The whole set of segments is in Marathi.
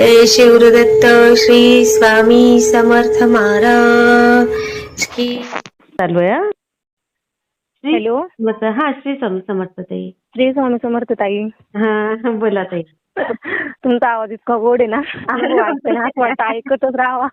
जय शिवदत्त श्री स्वामी समर्थ महाराज की. चालू आहे? श्री हॅलो? हा श्री स्वामी समर्थ ताई. श्री स्वामी समर्थ ताई. हा बोला ताई. तुमचा आवाज इतका गोड आहे ना. ना असं वाटतं ऐकतच राहावा.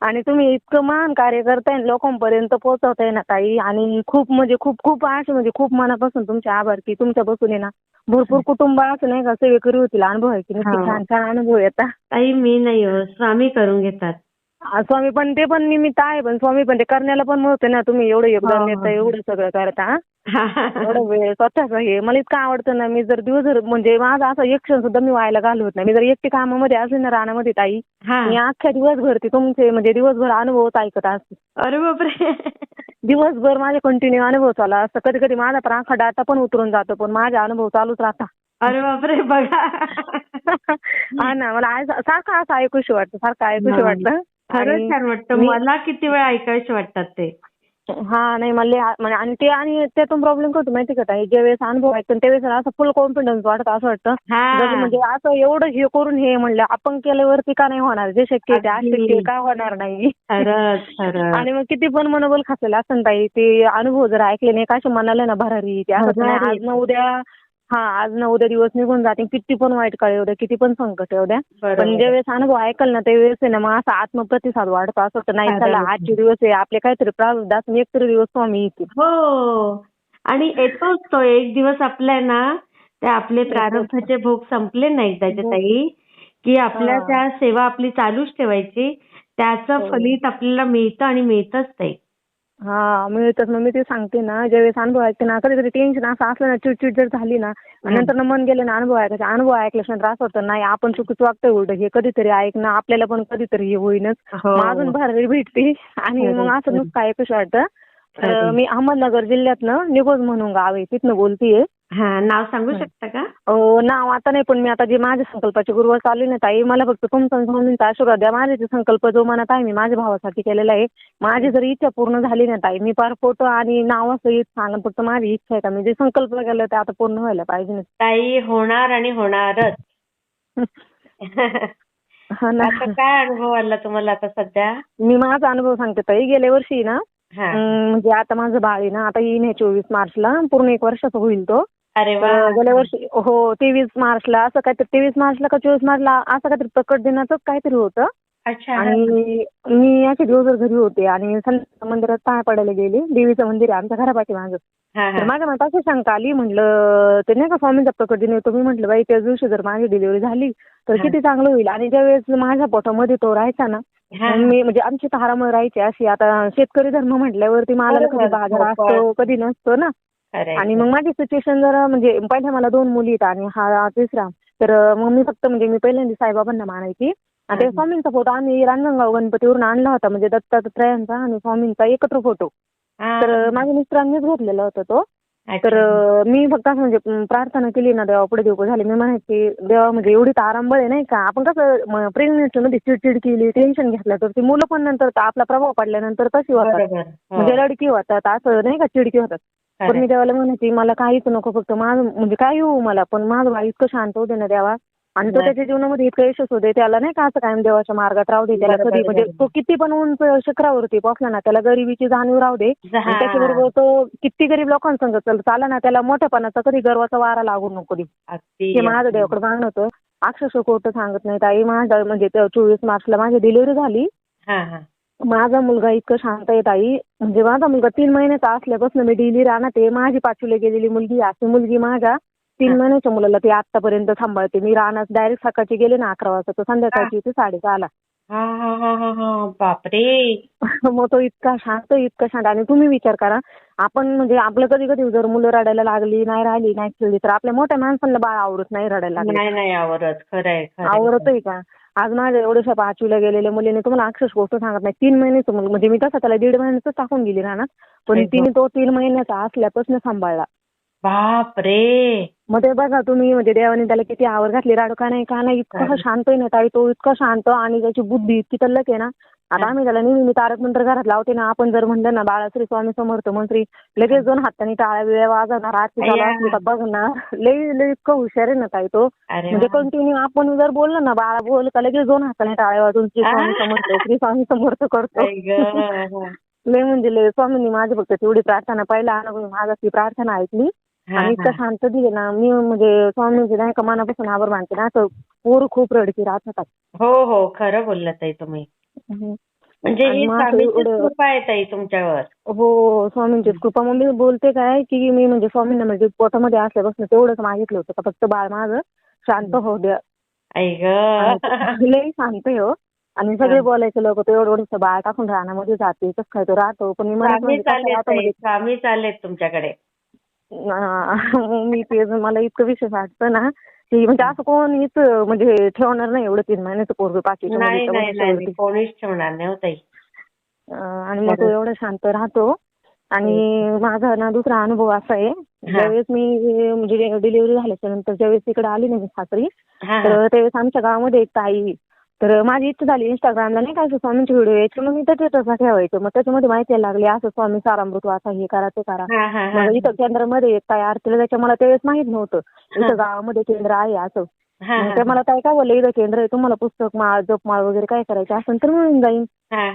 आणि तुम्ही इतकं महान कार्य करताय लोकांपर्यंत पोहोचवताय ना ताई. आणि खूप म्हणजे खूप खूप असे म्हणजे खूप मनापासून तुमचे आभार की तुमच्यापासून आहे ना भरपूर कुटुंब असं नाही का सेवेकरी होतील अनुभव आहे की हा. छान छान अनुभव येतात. ताई मी नाही हो. स्वामी करून घेतात. स्वामी पण ते पण निमित्त आहे पण स्वामी पण ते करण्याला पण मिळते ना तुम्ही एवढं योगदान हा, देता हा. एवढं सगळं करता हा. एवढं वेळ स्वतःच हे मला इतकं आवडतं ना मी जर दिवसभर म्हणजे माझा असं एक क्षण सुद्धा मी व्हायला घालवत नाही मी जर एकटी कामामध्ये असले ना रानामध्ये ताई. मी अख्ख्या दिवसभर ते तुमचे म्हणजे दिवसभर अनुभवच ऐकत असते अरे बापरे दिवसभर माझे कंटिन्यू अनुभव चालू असतं कधी कधी माझा पण अख्खा डाटा पण उतरून जातो पण माझे अनुभव चालूच राहतात अरे बापरे बघा हा ना मला सारखं असं ऐकूशी वाटतं सारखं ऐकूशी हा. वाटतं खरंच आणि छान वाटतं. मला किती वेळा ऐकायचे वाटतात ते. हा नाही मला लय आ- म्हणजे आणि ते आणि त्यातून प्रॉब्लेम करतो माहिती का ताई? ज्यावेळेस अनुभव ऐकतो त्यावेळेस असं फुल कॉन्फिडन्स वाटतं असं वाटतं. हा. म्हणजे असं एवढं हे करून हे म्हणलं आपण केल्यावरती का नाही होणार? जे शक्य आहे ते. अशक्य का होणार नाही? आणि मग किती पण मनोबल खासलेलं असतं ना ताई ते अनुभव जर ऐकले नाही का असे मनाला ना भरारी ते असं ना उद्या हा आज ना उद्या दिवस निघून जाते किती पण वाईट काळ येऊ द्या किती पण संकट येऊ द्या पण बरोबर ज्यावेळेस अनुभव ऐकल ना त्यावेळेस आहे ना मग असा आत्मप्रतिसाद वाढतो. असं होतं नाही चला आहे. आजचे दिवस आहे आपले काहीतरी प्रारब्ध एक तरी दिवस स्वामी येतील. हो. आणि येतोच तो एक दिवस आपला आहे ना ते आपले प्रारब्धाचे भोग संपले नाही त्याच्या भोग. ताई. की आपल्या हा. त्या सेवा आपली चालूच ठेवायची त्याचं हो. फलित आपल्याला मिळतं आणि मिळतच ते हा मिळतात मग मी ते सांगते ना ज्यावेळेस अनुभव ऐकते ना कधी कधी टेन्शन असं असलं ना चिडचिड जर झाली ना नंतर ना मन गेलं ना अनुभव ऐकायचा अनुभव ऐकल्याशिवाय त्रास होतो नाही आपण चुकीचं वागतोय उलट हे कधीतरी ऐकणं आपल्याला पण कधीतरी हे होईनच हो. मग अजून भरारी भेटते आणि मग असं. नुसतं ऐकूशी वाटतं. अं, मी अहमदनगर जिल्ह्यातनं निगोज म्हणून गाव आहे तिथनं बोलतीये हा नाव सांगू हं. शकता का? नाव आता नाही पण मी आता जे माझ्या संकल्पाची गुरुवार चालू आहे ना ताई मला फक्त तुमचा आणि स्वामींचा आशीर्वाद द्या. माझे जे संकल्प जो मनात आहे मी माझ्या भावासाठी केलेला आहे. माझी जर इच्छा पूर्ण झाली ना ताई मी फार फोटो आणि नाव सहित सांगेन फक्त माझी इच्छा आहे का? मी जे संकल्प केलं ते आता पूर्ण व्हायला पाहिजे ना. ताई होणार आणि होणारच. हा ना. आता काय अनुभव आला तुम्हाला आता सध्या? मी माझा अनुभव सांगते ताई गेल्या वर्षी ना हा. अं, म्हणजे आता माझं बाळ आहे ना आता येईन आहे चोवीस मार्चला पूर्ण एक वर्षाचा होईल तो. अरे वा तर गेल्या वर्षी हो तेवीस मार्चला असं काहीतरी तेवीस मार्चला का चोवीस मार्चला असं काहीतरी प्रकट दिनाचंच काहीतरी होतं अच्छा आणि मी अशी दिवसभर घरी होते आणि संत मंदिरात पाय पडायला गेले देवीचं मंदिर आहे आमच्या घरापाठी माझं हा तर हा माझ्या मनात अशी शंका आली म्हटलं ते नाही का स्वामींचा प्रकट दिन येतो मी म्हटलं बाई त्याच दिवशी जर माझी डिलिव्हरी झाली तर हा. किती चांगलं होईल आणि ज्या वेळेस माझ्या पोटामध्ये तो राहायचा ना हा. मी म्हणजे आमची तारामळ राहायची अशी आता शेतकरी धर्म म्हटल्यावरती मला बरोबर. कधी बाजार हो, असतो कधी नसतो ना. आणि मग माझी सिच्युएशन जरा म्हणजे पहिल्या मला दोन मुली आहेत आणि हा तिसरा. तर मग मी फक्त म्हणजे मी पहिल्यांदा साईबाबांना मानायची आणि. स्वामींचा फोटो आम्ही रांजणगाव गणपतीवरून आणला होता. म्हणजे दत्तात्रयांचा आणि स्वामींचा एकत्र फोटो. तर माझ्या मिस्टरांनीच घेतलेला होता तो. तर मी फक्त असं म्हणजे प्रार्थना केली ना देवा पुढे देव झाली. मी म्हणायची देवा म्हणजे एवढी तारांबळ आहे नाही का? आपण कसं प्रेग्नेन्सी मध्ये चिडचिड केली टेन्शन घेतलं तर ती मुलं पण नंतर आपला प्रभाव पडल्यानंतर तशी होतात. हो. म्हणजे रडकी होतात असं नाही का? चिडकी होतात. पण. मी देवाला म्हणायची मला काहीच नको फक्त माझं म्हणजे काही होऊ मला पण माझं बाळ इतकं शांत होते ना देवा आणि तो. त्याच्या जीवनामध्ये इतकं यशस्वी होते त्याला नाही का असं कायम देवाच्या मार्गात राहू दे त्याला कधी म्हणजे. तो किती पण उंच शिखरावरती पोहोचला ना त्याला गरिबीची जाणीव राहू दे. आणि त्याच्याबरोबर तो किती गरीब लोकांसंग चल चाला ना त्याला मोठ्यापणाचा कधी गर्वाचा वारा लागू नको दे हे माझं देवाकडे मागणं होतं अक्षरशः खोटं सांगत नाही ताई माझा म्हणजे चोवीस मार्चला माझी डिलिव्हरी झाली माझा मुलगा इतकं शांत आहे ताई. म्हणजे माझा मुलगा तीन महिन्याचा असल्यापासून मी डेली राहणार आहे. माझी पाचवीला गेलेली मुलगी अशी मुलगी माझ्या तीन. महिन्याच्या मुलाला ती आतापर्यंत सांभाळते. मी राहणार डायरेक्ट सकाळची गेले ना अकरा वाजता. तर संध्याकाळची ते साडेसहाला. हा हा हा हा हा. बापरे! मग तो इतका शांत इतका शांत. आणि तुम्ही विचार करा आपण म्हणजे आपलं कधी कधी जर मुलं रडायला लागली नाही राहिली नाही खेळली तर आपल्या मोठ्या माणसांना बाळ आवडत नाही रडायला लागली. नाही आवरत खरंय. आवडतंय का? आज माझ्या एवढ्याशा पाचवीला गेलेल्या मुलीने तुम्हाला अक्षरश गोष्ट सांगत नाही. तीन महिन्याचं मुलं म्हणजे मी तसं त्याला दीड महिन्याचं टाकून गेली राहणार. पण. तिने तो तीन महिन्याचा असल्यापासून सांभाळला. बाप रे. मग ते बघा तुम्ही म्हणजे देवाने त्याला किती आवड घातली. राडू का नाही का नाही इतका. शांत आहे ना ताई तो इतका शांत आणि त्याची बुद्धी इतकी तल्लक आहे ना. आता हा. आम्ही त्याला नेहमी तारक मंत्र घरात लावते ना आपण जर म्हणलं ना बाळाश्री स्वामी समर्थ मंत्री लगेच दोन हाताने टाळ्या बिळ्या वाजवणार आरती अय्या. असली बघणार लई लई इतकं हुशार आहे ना ताई तो अरे म्हणजे वा. कंटिन्यू आपण जर बोललो ना बाळा बोल का लगेच दोन हाताने टाळ्या वाजून श्री स्वामी. समर्थ श्री स्वामी समर्थ करतो आई गं. लय म्हणजे लय स्वामींनी माझी फक्त तेवढी प्रार्थना पहिला अनुभव माझा ती प्रार्थना ऐकली हा, आणि इतकं हा. शांत दिले ना मी म्हणजे स्वामींचे नाही का मनापासून आभार मानते ना असं पोर खूप रडकी राहत होतात हो हो खरं बोललात ताई तुम्ही. म्हणजे ही मग असं स्वामींची एवढं- कृपा आहे ताई तुमच्यावर. हो स्वामींची कृपा. मग मी बोलते काय की मी म्हणजे स्वामींना म्हणजे पोटामध्ये असल्यापासून तेवढंच मागितलं होतं का फक्त बाळ माझं शांत होऊ द्या. आई ग. आणि लई शांत आहे हो. आणि सगळे हा. बोलायचे लोक तो एवढं बाळ टाकून रानामध्ये जाते कसं काय तो राहतो. पण मी स्वामी म्हणजे कसं राहतो ताई म्हणजे स्वामी चालेत तुमच्याकडे. अं, मी ते मला इतकं विशेष वाटतं ना. की म्हणजे असं कोणीच म्हणजे ठेवणार नाही एवढं तीन महिन्याचं पोरग पाचवीच्या नाही. कोणीच ठेवणार नाही हो आणि मग तो. एवढा शांत राहतो आणि माझा ना दुसरा अनुभव असा आहे ज्यावेळेस मी म्हणजे डिलिव्हरी झाल्याच्यानंतर ज्यावेळेस इकडे आली ना मी सासरी. तर त्यावेळेस आमच्या गावामध्ये एक ताई तर माझी इच्छा झाली इंस्टाग्रामला नाही का असं स्वामींचे व्हिडिओ यायचे मग मी त्या स्टेटसला ठेवायचं मग त्याच्यामध्ये माहिती लागली असं स्वामी सारामृत वाचा हे करा ते करा. मग इथं केंद्रामध्ये ताई आरतीला त्याच्या मला त्यावेळेस माहीत नव्हतं इथं गावामध्ये केंद्र आहे असं. ते मला ताई काय बोलले इथं केंद्र आहे तुम्हाला पुस्तक माळ जपमाळ वगैरे काय करायचं असेल तर मिळून जाईल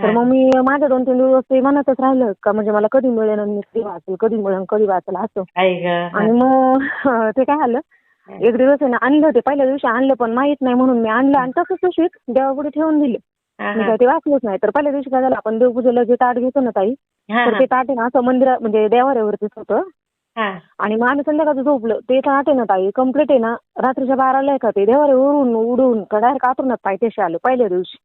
तर. मग मी माझ्या दोन तीन दिवस ते मनातच राहिलं का म्हणजे मला कधी मिळेल मी कधी वाचेल कधी मिळेल कधी वाचेल असं. आणि मग ते काय झालं एक दिवस आहे ना आणलं होते. पहिल्या दिवशी आणलं पण माहीत नाही म्हणून मी आणलं आणि तसंच तशीच देवापुढे ठेवून दिले. मी. काय ते वाचलंच नाही. तर पहिल्या दिवशी काय झालं आपण देवपूजेला जे ताट घेतो ना ताई तर. ते ताट आहे ना असं मंदिरात म्हणजे देवाऱ्यावरतीच होतं. हा. आणि मग आम्ही संध्याकाळचं झोपलं. ते ताट आहे ना ताई कंप्लीट आहे ना. रात्रीच्या बाराला आहे का ते देवाऱ्यावरून उडून का डायरेक्ट आतूनच पायथ्याशी आलं पहिल्या दिवशी.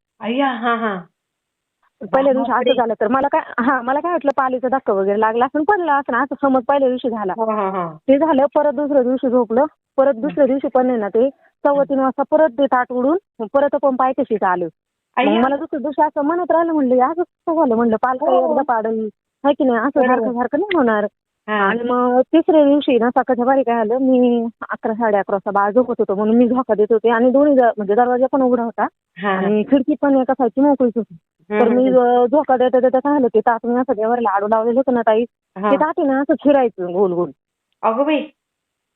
पहिल्या दिवशी. असं झालं तर मला काय हा मला काय वाटलं पालीचा धक्का वगैरे लागला असं पडलं असं असं समज पहिल्या दिवशी झाला. ते झालं परत दुसऱ्या दिवशी झोपलं. परत दुसऱ्या दिवशी पण आहे ना ते सव्वा तीन वाजता परत ते ताट उडून परत पण पायथ्याशीच आलं मग अय्या. मला दुसऱ्या दिवशी असं म्हणत राहिलं म्हणलं असं कसं झालं म्हणलं पालखी हो. एकदा पाडल हाय की नाही असं. सारखं सारखं नाही होणार. आणि मग तिसऱ्या दिवशी ना सकाळच्या बारी काय झालं मी अकरा साडे अकरा वाजता बाळ झोपत होतो म्हणून मी झोका देत होते आणि दोन्ही म्हणजे दरवाजा पण उघडा होता. आणि खिडकी पण एका साईडची मोकळीच होती तर मी झोका देता देता काय झालं ते ताट मी असं देवाला आडू लावलेलं होतं ना ताई. ते ताट ना असं फिरायचं गोल गोल अगं बाई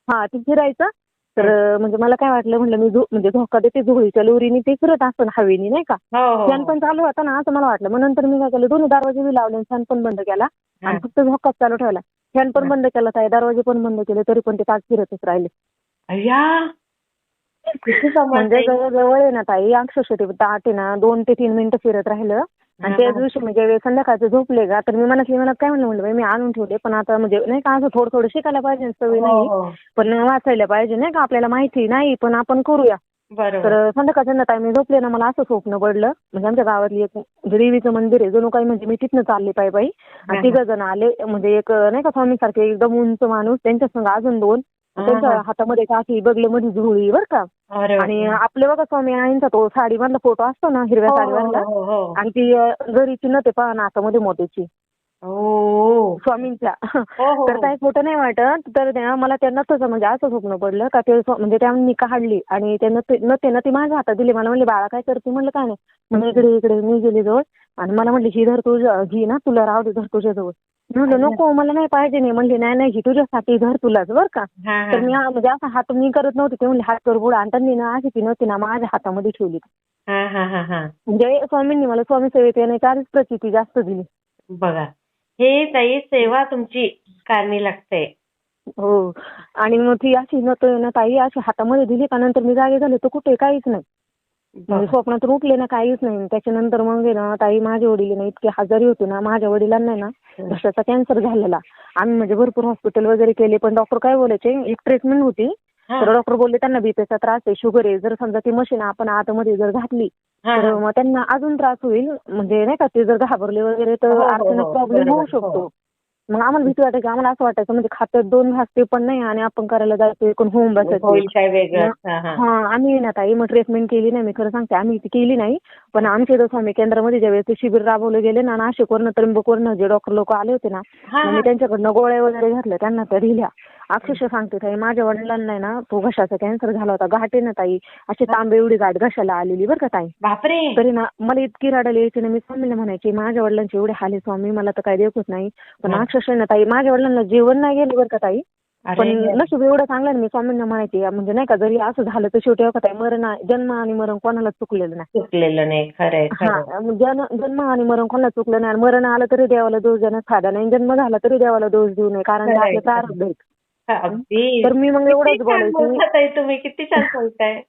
हा ते फिरायचं. तर म्हणजे मला काय वाटलं म्हणलं मी झो- म्हणजे झोका देते झोळीच्या लोरीने ते फिरत असतं हवेनी नाही का? हो हो फॅन पण चालू होता ना असं मला वाटलं. मग नंतर मी काय केलं दोन्ही दरवाजे बी लावले फॅन पण बंद केला. हा. आणि फक्त झोकाच चालू ठेवला. फॅन पण हा. बंद केला ताई दरवाजे पण बंद केले तरी पण ते ताट फिरतच राहिले. अय्या! किती समज म्हणजे ताई. जवळ आहे ना ताई अक्षरशः ते ताट आहे ना दोन ते तीन मिनिटं फिरत राहिलं. आणि हा. त्या दिवशी म्हणजे संध्याकाळचे झोपले का तर मी मनातली मनात काय म्हणलं म्हणलं बाई मी आणून ठेवले पण आता म्हणजे नाही का असं थोडं थोडं शिकायला पाहिजे सवय हो, नाही हो. पण वाचायला पाहिजे नाही का आपल्याला माहिती नाही पण आपण करूया बरोबर तर संध्याकाळच्या ना मी झोपले ना मला असं स्वप्न पडलं म्हणजे आमच्या गावातली एक म्हणजे देवीचं मंदिर आहे जणू काही म्हणजे मी तिथनं चालले पायी पायी आणि हा. तिघ जण आले म्हणजे एक नाही का स्वामी सारखे एकदम उंच माणूस त्यांच्या संग अजून दोन हा, त्यांच्या हा. हातामध्ये काठी बगलेमध्ये झोळी बरं का आणि. आपले बघा स्वामी आईंचा तो साडीमधला फोटो असतो ना हिरव्या हो, हो, हो, हो. आणि ती घरीची नते पहा नाकामध्ये मोत्याची हो स्वामींच्या. हो, हो. तर काही फोटो नाही वाटत तर मला त्या नथचं म्हणजे असं स्वप्न पडलं का ते म्हणजे त्यांनी काढली आणि त्या नथे नथे ना ती माझ्या हातात दिली. मला म्हणले बाळा काय करते? म्हणलं काय नाही. म्हणजे इकडे इकडे मी गेली जवळ. आणि मला म्हणली ही धर तुझ्या घी ना तुला राहू दे धर तुझ्याजवळ म्हणलं नको मला नाही पाहिजे. नाही म्हणली नाही नाही ही तुझ्यासाठी धर तुलाच बरं का. हा, हा. तर मी म्हणजे असा हात मी करत नव्हते ते म्हणले हात कर पुढे आणि त्यांनी ना अशी ती नव्हती ना माझ्या हातामध्ये ठेवली. हा, हा, हा, हा. म्हणजे स्वामींनी मला स्वामी सेवेत येण्याची आधीच प्रचिती जास्त दिली. बघा हे ताई सेवा तुमची कारणी लागते. हो. आणि मग ती अशी नत ना ताई अशी हातामध्ये दिली का नंतर मी जागे झाले तर कुठे काहीच नाही. म्हणजे स्वप्नातून उठले ना काहीच नाही. त्याच्यानंतर मग आहे ना ताई माझे वडील ना इतके आजारी होते ना माझ्या वडिलांना ना घशाचा कॅन्सर झालेला. आम्ही म्हणजे भरपूर हॉस्पिटल वगैरे केले पण डॉक्टर काय बोलायचे एक ट्रीटमेंट होती. हा, तर डॉक्टर बोलले त्यांना बीपीचा त्रास आहे शुगर आहे. जर समजा ती मशीन आपण आतमध्ये जर घातली हा, तर हा. मग त्यांना अजून त्रास होईल. म्हणजे नाही का ते जर घाबरले वगैरे हो, तर हो, अचानक हो. प्रॉब्लेम होऊ हो. शकतो मग आम्हाला भीती वाटायची आम्हाला असं वाटायचं म्हणजे खात्यात दोन घास ते पण नाही आणि आपण करायला जायचं एकूण होऊन बसायचं होईल काय वेगळं हा, हा. हा आम्ही ना ताई मग ट्रीटमेंट केली नाही मी खरं सांगते आम्ही ती केली नाही पण आमच्या इथं स्वामी केंद्रामध्ये ज्यावेळेस ते शिबिर राबवले गेले ना नाशिकवरनं त्र्यंबकवरनं जे डॉक्टर लोक आले होते ना हा, मग मी हा. त्यांच्याकडनं गोळ्या वगैरे घातल्या त्यांना त्या दिल्या अक्षरशः सांगते ताई माझ्या वडिलांना आहे ना तो घशाचा कॅन्सर झाला होता. घाटे ना ताई अशी तांबे एवढी गाठ घशाला आलेली बरं का ताई. बापरे! तरी ना मला इतकी रडायला यायची ना मी स्वामीला म्हणायची माझ्या वडिलांचे एवढे हाल आहे स्वामी मला तर काय देखत नाही. पण हा. अक्षरशः ना ताई माझ्या वडिलांना जेवण नाही गेलं बरं का ताई. पण नशीब एवढं चांगलं ना मी स्वामींना म्हणायची म्हणजे नाही का जरी असं झालं तर शेवटी का ताई मरण जन्म आणि मरण कोणाला चुकलेलं नाही. चुकलेलं नाही खरं हा जन्म आणि मरण कोणाला चुकलं नाही मरण आलं तरी देवाला दोष देण्यास फायदा नाही जन्म झाला तरी देवाला दोष देऊ नये कारण अगदी तर मी मग एवढंच बोलायची. तुम्ही किती छान बोलताय.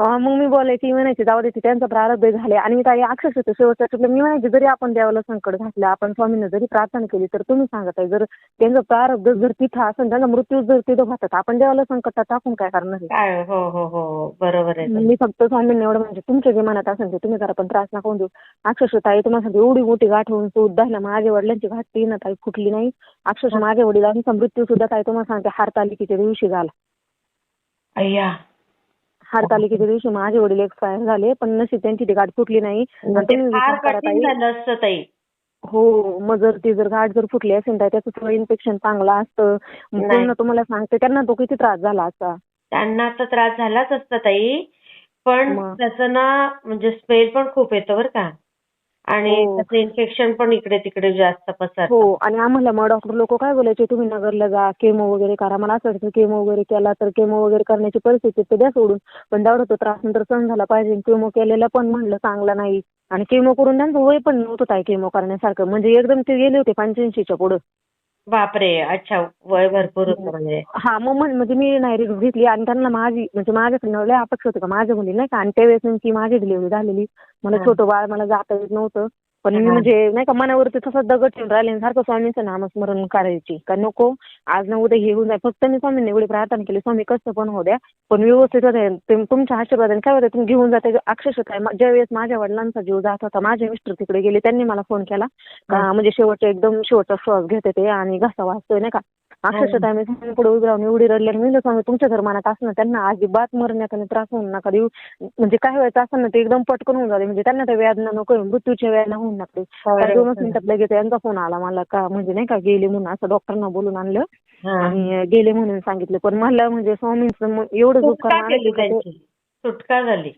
मग मी बोलायची म्हणायची जाऊ दे ते त्यांचं प्रारब्ध झाले आणि मी ताई अक्षरशः ते शेवटच्या टप्प्यात मी म्हणायची जरी आपण देवाला संकट घातलं आपण स्वामींना जरी प्रार्थना केली तर तुम्ही सांगत आहे जर त्यांचं प्रारब्ध जर तिथं असेल त्यांचा मृत्यू जर तिथं होतात आपण देवाला संकटात टाकून काय करणार आहे? काय हो हो हो बरोबर आहे ताई. मी फक्त स्वामींना एवढं म्हणजे तुमच्या जे मनात असेल ते तुम्ही जरा पण त्रास नका होऊन देऊ. अक्षरशः ताई तुम्हाला सांगते एवढी मोठी गाठ होऊन सुद्धा ना माझ्या वडिलांची गाठ ती ना ताई फुटली नाही. अक्षरशः माझ्या वडिलांचा मृत्यू सुद्धा ताई तुम्हाला सांगते हारतालिकेच्या दिवशी झाला. अय्या. हारतालिकेच्या दिवशी माझे वडील एक्सपायर झाले पण नशीब त्यांची ती गाठ फुटली नाही. आणि ते तुम्ही फार विचार करा कठीण ताई झालं असतं ताई. हो मग जर ती जर गाठ जर फुटली असेल तर त्याचं सगळं इन्फेक्शन चांगलं असतं. मग नाही. पूर्ण तुम्हाला सांगते त्यांना तो किती त्रास झाला असता त्यांना तर त्रास झालाच असता ताई. पण मग. त्याचं ना म्हणजे स्मेल पण खूप येतं बरं का. आणि हो. त्याचं इन्फेक्शन पण इकडे तिकडे जास्त पसरतं. हो आणि आम्हाला मग डॉक्टर लोक काय बोलायचे तुम्ही नगरला जा केमो वगैरे करा. मला असं वाटतं केमो वगैरे केला तर केमो वगैरे करण्याची परिस्थिती ते द्या सोडून. पण तेवढा तो त्रास नंतर सहन झाला पाहिजे. केमो केलेला पण म्हणलं चांगला नाही. आणि केमो करून त्यांचं वय पण नव्हतं ताई केमो करण्यासारखं. म्हणजे एकदम ते गेले होते पंच्याऐंशीच्या पुढं. बापरे अच्छा वय भरपूर होतं म्हणजे. हा मग म्हण- म्हणजे मी नाही रिस्क घेतली आणि त्यांना माझी म्हणजे माझ्याकडनं लय अपेक्षा होती का? माझ्या मुली नाही का? आणि त्यावेळेस नेमकी माझी डिलिव्हरी झालेली. मला हा. छोटं बाळ मला जाता येत नव्हतं. पण मी हा. म्हणजे नाही का मनावरती तसं दगड ठेवून राहिले आणि सारखं स्वामींचं नामस्मरण करायची. का नको आज ना उद्या हे होऊन जाईल. फक्त मी स्वामींनी एवढी प्रार्थना केली स्वामी कसं पण होऊ द्या. पण व्यवस्थित होते. ते तुमच्या आशीर्वादाने काय होतं तुम्ही घेऊन जाते. अक्षरशः काय मा- ज्यावेळेस माझ्या वडिलांचा जीव जात होता माझे मिस्टर तिकडे गेले त्यांनी मला फोन केला. का हा. म्हणजे शेवटचा एकदम शेवटचा श्वास घेते ते आणि घसा वाचतोय नाही का? अक्षरशः स्वामी पुढे उभी राहून एवढी रडली आणि मी म्हणलं, स्वामी तुमच्या जर मनात असं त्यांना अजिबात मरण्याचा आणि त्रास होऊ नका देऊ. म्हणजे काय व्हायचं असं ना ते एकदम पटकन होऊन जाते. म्हणजे त्यांना ते वेदना नको मृत्यूच्या वेदना होऊन लागते तर दोनच मिनिटात लगेच यांचा फोन आला मला का म्हणजे नाही का गेले म्हणून असं डॉक्टरना बोलून आणलं. आणि गेले म्हणून सांगितलं. पण मला म्हणजे स्वामींचं एवढं दुःख सुटका झाली.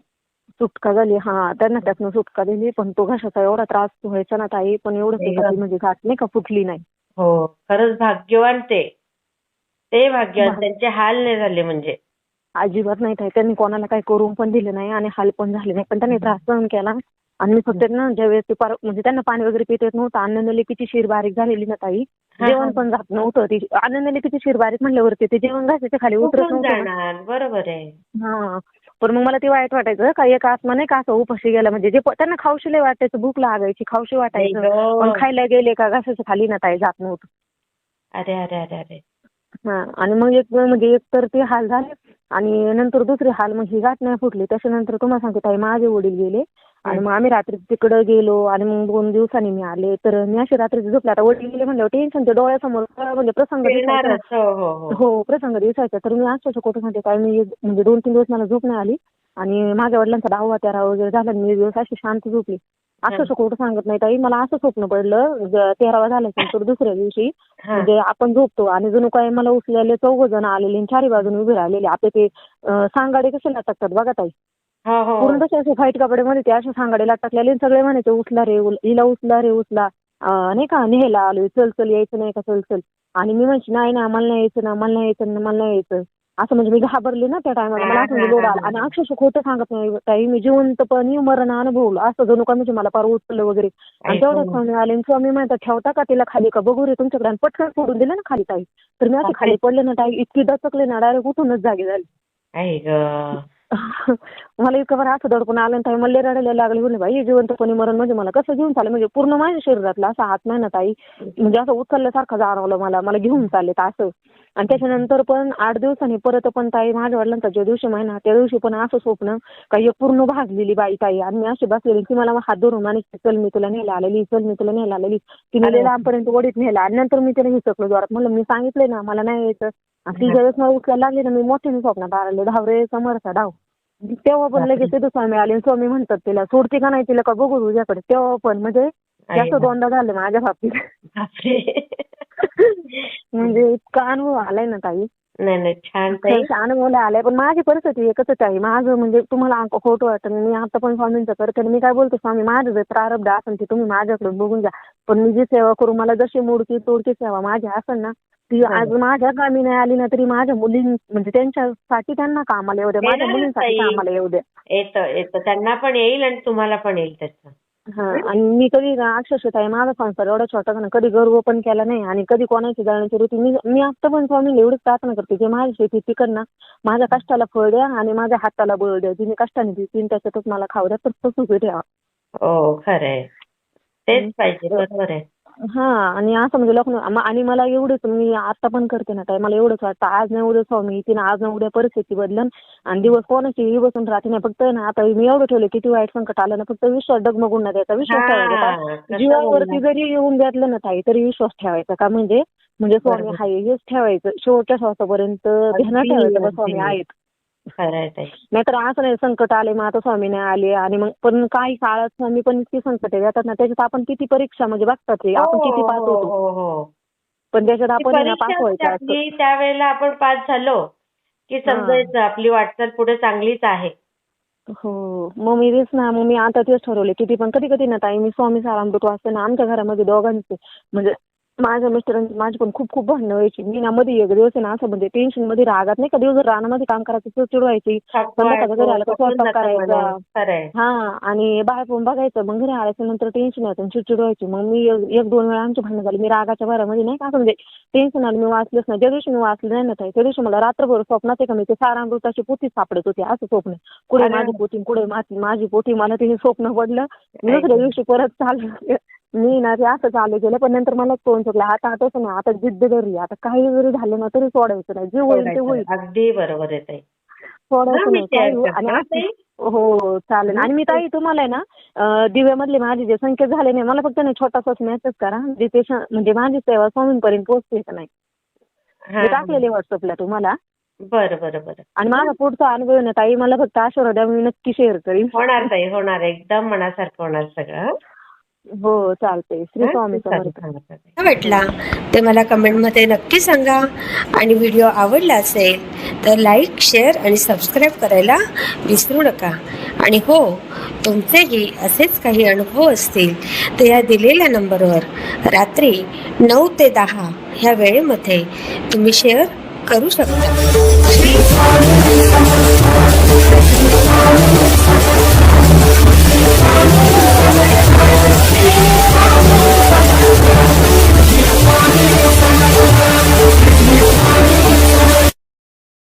सुटका झाली. हा त्यांना त्यातनं सुटका दिली. पण तो घशाचा एवढा त्रास व्हायचा ना ताई पण एवढं. म्हणजे गाठ नाही का फुटली नाही. हो खरंच भाग्यवान ते. ते भाग्यवान त्यांचे हाल नाही झाले म्हणजे. अजिबात नाही ताई त्यांनी कोणाला काही करून पण दिलं नाही आणि हाल पण झाले नाही. पण त्यांनी त्रास सहन केला. आणि मी फक्त ना ज्यावेळेस ते पार म्हणजे त्यांना पाणी वगैरे पिता येत नव्हतं आनंदलिपीची शीर बारीक झालेली ना ताई. हा, जेवण हा. पण जात नव्हतं. ती आनंदलिपीची शीर बारीक म्हणल्यावरती ते जेवण घासायच्या खाली उतरत नव्हतं ना. जाणार बरोबर आहे. हा. पण मग मला ते वाईट वाटायचं का एक आत्मा नाही का असं उपाशी गेला? म्हणजे जे त्यांना खाऊशी लय वाटायचं भूक लागायची खाऊशी वाटायचं. पण. खायला गेले का घासाच्या खाली ना ताई जात नव्हतं. अरे अरे अरे अरे. हा आणि मग एक म्हणजे एक तर ते हाल झाले. आणि नंतर दुसरे हाल मग ही गाठ नाही फुटली. त्याच्यानंतर तुम्हाला सांगते ताई माझे वडील गेले. आणि मग आम्ही रात्री तिकडे गेलो आणि मग दोन दिवसांनी मी आले. तर मी अशी रात्री झोपले. आता वडील गेले म्हणल्यावर टेन्शन ते डोळ्यासमोर म्हणजे प्रसंग दिसायचा. हो हो हो. हो प्रसंग दिसायचा. तर मी अक्षरशः कुठं सांगते काय मी एक- म्हणजे दोन तीन दिवस मला झोप नाही आली. आणि माझ्या वडिलांचा दहावा तेरा वगैरे झाला आणि मी दिवस अशी शांत झोपली. अक्षरशः कुठं सांगत नाही ताई. मला असं स्वप्न पडलं ज- तेरावा झाल्यानंतर दुसऱ्या दिवशी हा. म्हणजे आपण झोपतो आणि जणू काय मला उचलेले चौघ जण आलेले आणि चारी बाजूने उभे राहिलेले. आपले ते अं, सांगाडे कसे लटकतात बघा ताई. पूर्ण तसे असे व्हाईट कपड्यामध्ये ते असे सांगाडे लटकलेले आणि सगळे म्हणायचे उचला रे उल- हिला उचला रे उचला. अं, नाही का न्यायला आलोय चल चल यायचं नाही का चल चल. आणि मी म्हणते नाही ना मला नाही यायचं ना मला नाही यायचं ना मला नाही यायचं. असं म्हणजे मी घाबरले ना त्या टायमाला मला असं म्हणजे लोड आला आणि अक्षरशः खोटं सांगत नाही ताई मी जिवंतपणी मरण अनुभवलं. असं जणू का म्हणजे मला पार उचललं वगैरे. आणि. तेवढंच स्वामी आले आणि स्वामी म्हणतात ठेवता का तिला खाली? का बघू रे तुमच्याकडे? आणि पटकन सोडून दिलं ना खाली ताई. तर मी असे खाली पडले ना ताई इतकी दचकले ना डायरेक्ट उठूनच जागी झाली. आई ग. मला इतकं बरं असं दडपून आलं ताई मला लय रडायला लागले. बोलले बाई जिवंतपणी मरण म्हणजे मला कसं घेऊन चाललं? म्हणजे पूर्ण माझ्या शरीरातला असा हात नाही ना ताई. म्हणजे असं उचलल्यासारखं जाणवलं मला. मला घेऊन चालले तर असं. आणि त्याच्यानंतर पण आठ दिवसांनी परत पण ताई माझ्या वडिलांचा ज्या दिवशी महिना त्या दिवशी पण असं स्वप्न का एक पूर्ण भागलेली बाई ताई. आणि मी अशी बसलेली ती मला हात धरून आणि चल मी तुला न्यायला आलेली चल मी तुला न्यायला आलेली. तिने लांबपर्यंत ओढीत नेला आणि नंतर मी तिला हिसकलो जोरात म्हणलं मी सांगितलंय ना मला नाही यायचं. आणि ती हा. ज्यावेळेस मला उचलायला लागली ना मी मोठ्याने स्वप्नात आले धावरे समोरचा डाव तेव्हा पण. लगेच तिथं स्वामी आले आणि स्वामी म्हणतात तिला सोडते का नाही तिला? का बघू तुझ्याकडे तेव्हा पण म्हणजे जास्त. दोनदा झाले माझ्या बाबतीत. म्हणजे इतका अनुभव आलाय ना ताई. नाही नाही छान ताई. खरंच अनुभव आलाय पण माझी परिस्थिती एकच आहे माझं म्हणजे तुम्हाला खोटं वाटत मी आता पण स्वामींचं करते आणि मी काय बोलतो स्वामी माझं जे प्रारब्ध असेल ते तुम्ही माझ्याकडून बघून घ्या. पण मी जी सेवा करू मला जशी मोडकी तोडकी सेवा माझी असेल ना ती बरोबर. आज माझ्या कामी नाही आली ना तरी माझ्या मुली म्हणजे त्यांच्यासाठी त्यांना कामाला येऊ द्या माझ्या येणारच मुलींसाठी ताई. कामाला येऊ द्या. येतं येतं. त्यांना पण येईल आणि तुम्हाला पण येईल त्याचं हा आणि मी कधी ना अक्षरशः ताई माझा संसार एवढा छोटा ना कधी गर्व पण केला नाही आणि कधी कोणाची जाण्याची वृत्ती मी मी आता पण स्वामीला एवढीच प्रार्थना करते की माझी शेती तिकडनं माझ्या कष्टाला फळ द्या आणि माझ्या हाताला बळ द्या जी मी कष्टाने देतील त्याच्यातच मला खाऊ द्या तर सुखी ठेवा. हो खरंय. तेच पाहिजे बरोबर आहे. हा आणि असं म्हणजे लोक आणि मला एवढंच मी आता पण करते ना ताई मला एवढंच वाटतं. आज नाही उद्या स्वामी येते ना आज नाही उद्या परिस्थिती बदलन आणि दिवस कोणाची बसून राहते नाही. फक्त ना आता मी एवढं ठेवलं किती वाईट संकट आलं ना फक्त विश्वास डगमगून नाही द्यायचा. विश्वास ठेवायचा जीवावरती? जरी येऊन द्यातलं ना ताई तरी विश्वास ठेवायचा का? म्हणजे म्हणजे स्वामी. हाय हेच ठेवायचं. शेवटच्या श्वासापर्यंत ध्यानात ठेवायचं बा. स्वामी आहेत. ताई. नाहीतर असं नाही संकट आले मग आता स्वामी नाही आले आणि मग पण काही काळात स्वामी पण इतकी संकट येतात ना त्याच्यात आपण किती परीक्षा म्हणजे बघतात ते आपण किती हो, पास हो, होतो. हो, हो. पण त्याच्यात ती आपण आहे ना पास परीक्षा व्हायचं असतं असते, त्यावेळेला आपण पास झालो की समजायचं आपली वाटचाल पुढे चांगलीच आहे. हो मग मी तेच ना मग मी आता तेच ठरवले किती पण कधी कधी ना ताई मी स्वामी सारामृत वाचते ना आमच्या घरामध्ये दोघांचे म्हणजे माझ्या मिस्टरांची माझी पण खूप खूप भांडणं व्हायची. मी ना मध्ये एक दिवस आहे ना असं म्हणजे टेन्शनमध्ये रागात नाही का दिवसभर रानामध्ये काम करायचं चिडचिड व्हायची संध्याकाळचं घरी आलं का स्वयंपाक करायचा. खरंय. हा आणि बाहेर पण बघायचं मग घरी आल्याच्यानंतर टेन्शन यायचं आणि चिडचिड व्हायची मग मी एक एक दोन वेळा आमची भांडणं झाली. मी रागाच्या भरामध्ये नाही का असं म्हणजे टेन्शन आलं. मी वाचलंच नाही. ज्या दिवशी मी वाचलं नाही ना ताई त्या दिवशी मला रात्रभर स्वप्नात आहे का मी ते सारामृताची पोथी सापडत होती. असं स्वप्न. कुठे अरे. माझी पोथी कुठे माझी माझी पोथी मला ते स्वप्न पडलं. मी दुसऱ्या दिवशी परत चालू मी ना ते असं चालू केलं पण नंतर मला तोंड चुकलं? आता आता तसं नाही आता जिद्द धरली आता काही जरी झालं ना तरी सोडायचं नाही. जे होईल ते होईल. अगदी बरोबर आहे हा, सोडायचं नाही होईल. आणि हा, असं-? हो चालेल. आणि मी ताई तुम्हाला आहे ना अं, दिव्यामधले माझे जे संकेत झाले नाही मला फक्त नाही छोटासाच मेसेज करा. म्हणजे ते स- म्हणजे माझी सेवा स्वामींपर्यंत पोहोचते का नाही? हा, मी टाकलेले व्हॉट्सअपला तुम्हाला. बरं बरं बरं. आणि माझा पुढचा अनुभव आहे ना ताई मला फक्त आशीर्वाद द्या मी नक्की शेअर करीन. होणार ताई होणार. एकदम मनासारखं होणार सगळं. हं? चालतंय. श्री स्वामी वाटला? ते मला कमेंटमध्ये नक्की सांगा. आणि व्हिडिओ आवडला असेल तर लाईक शेअर आणि सबस्क्राईब करायला विसरू नका. आणि हो तुमचेही असेच काही अनुभव असतील तर या दिलेल्या नंबरवर रात्री नऊ ते दहा ह्या वेळेमध्ये तुम्ही शेअर करू शकता. you.